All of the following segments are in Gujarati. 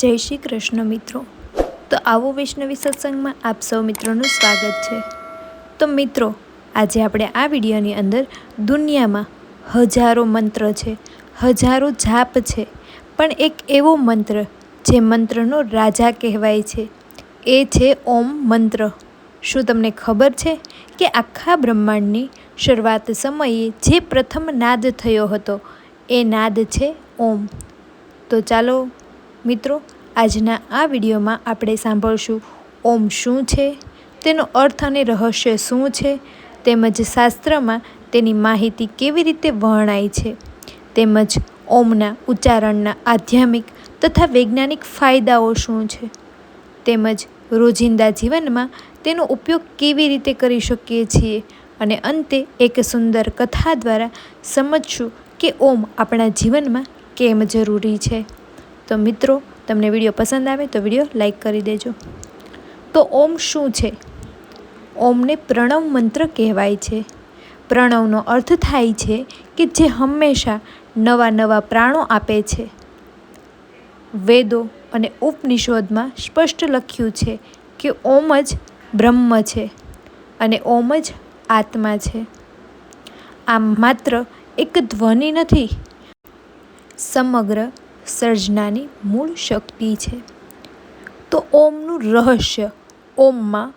જય શ્રી કૃષ્ણ મિત્રો. તો આવો વૈષ્ણવી સત્સંગમાં આપ સૌ મિત્રોનું સ્વાગત છે. તો મિત્રો, આજે આપણે આ વિડીયોની અંદર દુનિયામાં હજારો મંત્ર છે, હજારો જાપ છે, પણ એક એવો મંત્ર જે મંત્રનો રાજા કહેવાય છે. એ છે ઓમ મંત્ર. શું તમને ખબર છે કે આખા બ્રહ્માંડની શરૂઆત સમયે જે પ્રથમ નાદ થયો હતો, એ નાદ છે ઓમ. તો ચાલો મિત્રો, આજના આ વિડીયોમાં આપણે સાંભળશું ઓમ શું છે, તેનો અર્થ અને રહસ્ય શું છે, તેમજ શાસ્ત્રમાં તેની માહિતી કેવી રીતે વર્ણાય છે, તેમજ ઓમના ઉચ્ચારણના આધ્યાત્મિક તથા વૈજ્ઞાનિક ફાયદાઓ શું છે, તેમજ રોજિંદા જીવનમાં તેનો ઉપયોગ કેવી રીતે કરી શકીએ છીએ અને અંતે એક સુંદર કથા દ્વારા સમજશું કે ઓમ આપણા જીવનમાં કેમ જરૂરી છે. તો મિત્રો, તમને વીડિયો પસંદ આવે તો વીડિયો લાઇક કરી દેજો. તો ઓમ શું છે? ઓમને પ્રણવ મંત્ર કહેવાય છે. પ્રણવનો અર્થ થાય છે કે જે હંમેશા નવા નવા પ્રાણો આપે છે. વેદો અને ઉપનિષદમાં સ્પષ્ટ લખ્યું છે કે ઓમ જ બ્રહ્મ છે અને ઓમ જ આત્મા છે. આ માત્ર એક ધ્વનિ નથી, સમગ્ર સર્જનાની મૂળ શક્તિ છે. તો ઓમનું રહસ્ય, ઓમમાં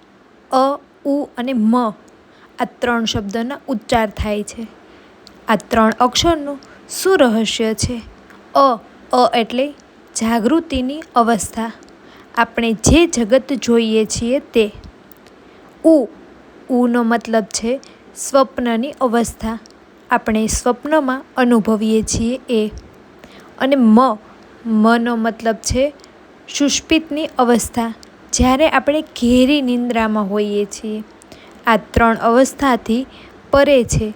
અ, ઉ અને મ, આ ત્રણ શબ્દના ઉચ્ચાર થાય છે. આ ત્રણ અક્ષરનું શું રહસ્ય છે? અ અ એટલે જાગૃતિની અવસ્થા. આપણે જે જગત જોઈએ છીએ તે. ઉ, ઉનો મતલબ છે સ્વપ્નની અવસ્થા. આપણે સ્વપ્નમાં અનુભવીએ છીએ એ. અને મ, મનો મતલબ છે સુષ્પિતની અવસ્થા. જ્યારે આપણે ઘેરી નિંદ્રામાં હોઈએ છીએ, આ ત્રણ અવસ્થાથી પરે છે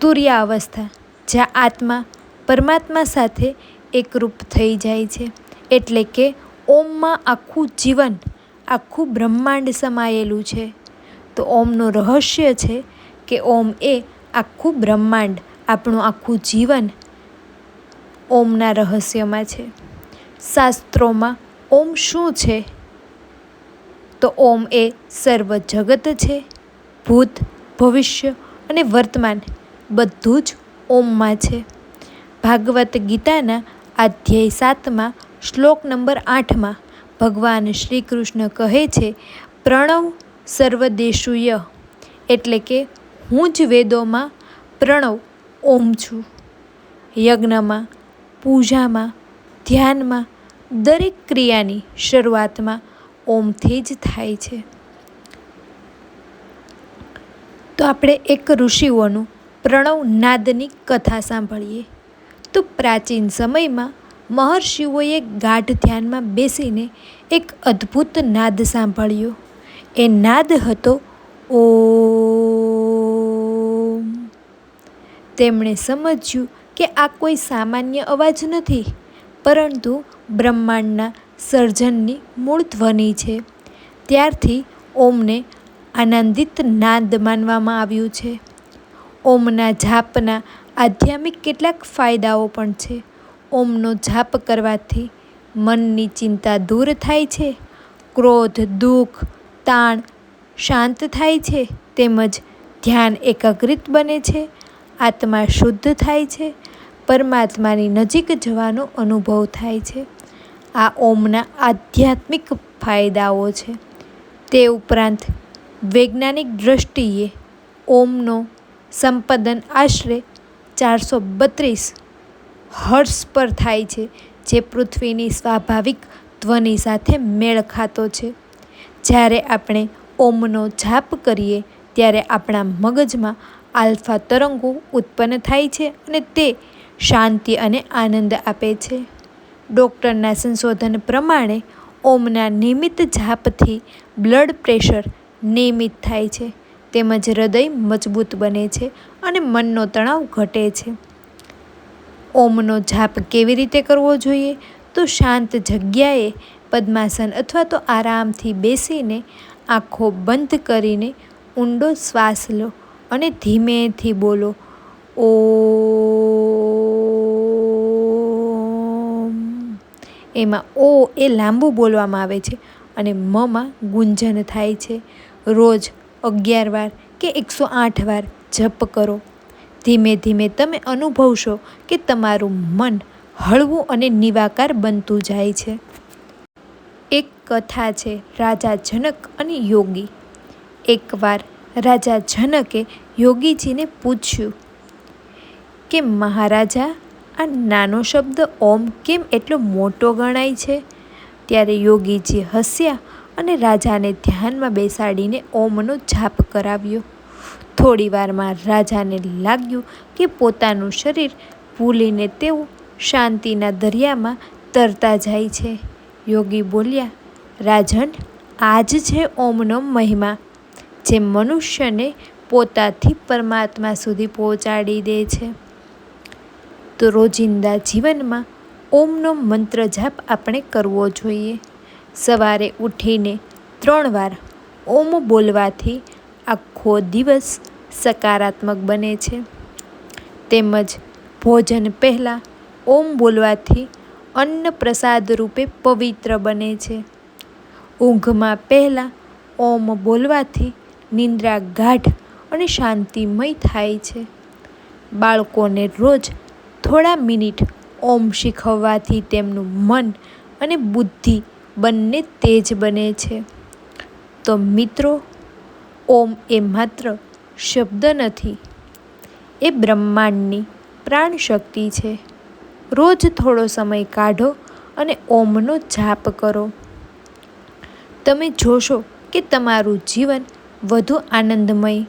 તુર્યા અવસ્થા જ્યાં આત્મા પરમાત્મા સાથે એકરૂપ થઈ જાય છે. એટલે કે ઓમમાં આખું જીવન, આખું બ્રહ્માંડ સમાયેલું છે. તો ઓમનું રહસ્ય છે કે ઓમ એ આખું બ્રહ્માંડ, આપણું આખું જીવન ઓમના રહસ્યમાં છે. શાસ્ત્રોમાં ઓમ શું છે? તો ઓમ એ સર્વ જગત છે, ભૂત, ભવિષ્ય અને વર્તમાન બધું જ ઓમમાં છે. ભાગવત ગીતાના અધ્યાય સાતમાં શ્લોક નંબર આઠમાં ભગવાન શ્રી કૃષ્ણ કહે છે, પ્રણવ સર્વદેશુય એટલે કે હું જ વેદોમાં પ્રણવ ઓમ છું. યજ્ઞમાં પૂજામાં, ધ્યાનમાં, દરેક ક્રિયાની શરૂઆતમાં ઓમથી જ થાય છે. તો આપણે એક ઋષિઓનું પ્રણવ નાદની કથા સાંભળીએ. તો પ્રાચીન સમયમાં મહર્ષિઓએ ગાઢ ધ્યાનમાં બેસીને એક અદ્ભુત નાદ સાંભળ્યો. એ નાદ હતો, ઓમ. તેમણે સમજ્યું કે આ કોઈ સામાન્ય અવાજ નથી, પરંતુ બ્રહ્માંડના સર્જનની મૂળ ધ્વનિ છે. ત્યારથી ઓમને આનંદિત નાદ માનવામાં આવ્યું છે. ઓમના જાપના આધ્યાત્મિક કેટલાક ફાયદાઓ પણ છે. ઓમનો જાપ કરવાથી મનની ચિંતા દૂર થાય છે, ક્રોધ, દુઃખ, તાણ શાંત થાય છે, તેમજ ધ્યાન એકાગ્રિત બને છે આત્મા શુદ્ધ થાય છે, પરમાત્માની નજીક જવાનો અનુભવ થાય છે. આ ઓમના આધ્યાત્મિક ફાયદાઓ છે. તે ઉપરાંત વૈજ્ઞાનિક દૃષ્ટિએ ઓમનો સંપાદન આશરે ચારસો બત્રીસ હર્ષ પર થાય છે, જે પૃથ્વીની સ્વાભાવિક ધ્વનિ સાથે મેળ ખાતો છે. જ્યારે આપણે ઓમનો જાપ કરીએ, ત્યારે આપણા મગજમાં આલ્ફા તરંગો ઉત્પન્ન થાય છે અને તે શાંતિ અને આનંદ આપે છે. ડૉક્ટરના સંશોધન પ્રમાણે ઓમના નિયમિત જાપથી બ્લડ પ્રેશર નિયમિત થાય છે, તેમજ હૃદય મજબૂત બને છે અને મનનો તણાવ ઘટે છે. ઓમનો જાપ કેવી રીતે કરવો જોઈએ? તો શાંત જગ્યાએ પદ્માસન અથવા તો આરામથી બેસીને આંખો બંધ કરીને ઊંડો શ્વાસ લો. અને ધીમેથી બોલો. ઓ એમાં ઓ એ લાંબુ બોલવામાં આવે છે અને મમાં ગુંજન થાય છે. રોજ અગિયાર વાર કે એકસો આઠ વાર જપ કરો. ધીમે ધીમે તમે અનુભવશો કે તમારું મન હળવું અને નિવાકાર બનતું જાય છે. એક કથા છે, રાજા જનક અને યોગી. એકવાર રાજા જનકે યોગીજીને પૂછ્યું કે મહારાજા, આ નાનો શબ્દ ઓમ કેમ એટલો મોટો ગણાય છે? ત્યારે યોગીજી હસ્યા અને રાજાને ધ્યાનમાં બેસાડીને ઓમનો જાપ કરાવ્યો. થોડી વારમાં રાજાને લાગ્યું કે પોતાનું શરીર ભૂલીને તેઓ શાંતિના દરિયામાં તરતા જાય છે. યોગી બોલ્યા, રાજન આ જ છે ઓમનો મહિમા. જે મનુષ્યને પોતાથી પરમાત્મા સુધી પહોંચાડી દે છે. તો રોજિંદા જીવનમાં ઓમનો મંત્ર જાપ આપણે કરવો જોઈએ. સવારે ઉઠીને ત્રણ વાર ઓમ બોલવાથી આખો દિવસ સકારાત્મક બને છે. તેમજ ભોજન પહેલાં ઓમ બોલવાથી અન્ન પ્રસાદ રૂપે પવિત્ર બને છે. ઊંઘમાં પહેલાં ઓમ બોલવાથી નિંદ્રા ગાઢ અને શાંતિમય થાય છે. બાળકોને રોજ થોડા મિનિટ ઓમ શીખવવાથી તેમનું મન અને બુદ્ધિ બંને તેજ બને છે. તો મિત્રો, ઓમ એ માત્ર શબ્દ નથી, એ બ્રહ્માંડની પ્રાણ શક્તિ છે. રોજ થોડો સમય કાઢો અને ઓમનો જાપ કરો. તમે જોશો કે તમારું જીવન વધુ આનંદમય,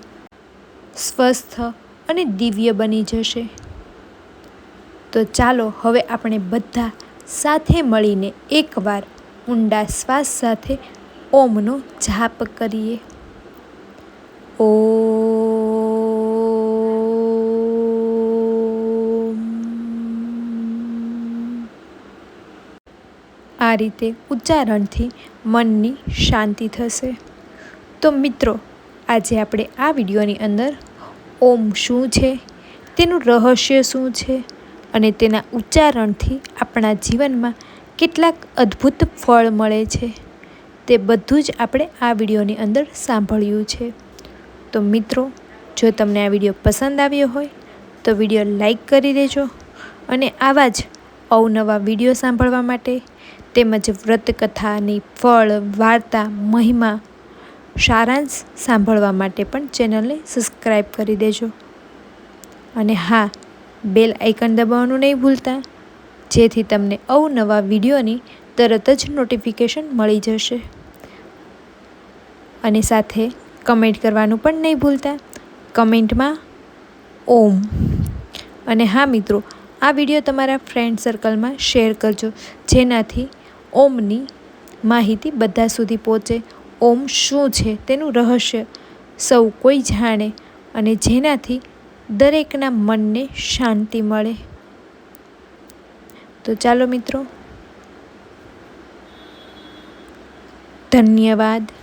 સ્વસ્થ અને દિવ્ય બની જશે. તો ચાલો હવે આપણે બધા સાથે મળીને એકવાર ઊંડા શ્વાસ સાથે ઓમનો જાપ કરીએ. ઓ આ રીતે ઉચ્ચારણથી મનની શાંતિ થશે. તો મિત્રો, આજે આપણે આ વિડીયોની અંદર ઓમ શું છે, તેનું રહસ્ય શું છે અને તેના ઉચ્ચારણથી આપણા જીવનમાં કેટલાક અદ્ભુત ફળ મળે છે, તે બધું જ આપણે આ વિડીયોની અંદર સાંભળ્યું છે. તો મિત્રો, જો તમને આ વીડિયો પસંદ આવ્યો હોય, તો વીડિયો લાઈક કરી દેજો અને આવા જ અવનવા વીડિયો સાંભળવા માટે તેમજ વ્રતકથાની ફળ, વાર્તા, મહિમા સારાંશ સાંભળવા માટે પણ ચેનલને સબસ્ક્રાઈબ કરી દેજો. અને હા, બેલ આઇકન દબાવવાનું નહીં ભૂલતા, જેથી તમને અવનવા વિડીયોની તરત જ નોટિફિકેશન મળી જશે. અને સાથે કમેન્ટ કરવાનું પણ નહીં ભૂલતા. કમેન્ટમાં, ઓમ. અને હા, મિત્રો, આ વીડિયો તમારા ફ્રેન્ડ સર્કલમાં શેર કરજો, જેનાથી ઓમની માહિતી બધા સુધી પહોંચે. ઓમ શું છે તેનું રહસ્ય સૌ કોઈ જાણે અને જેનાથી દરેકના મનને શાંતિ મળે. તો ચાલો મિત્રો, ધન્યવાદ.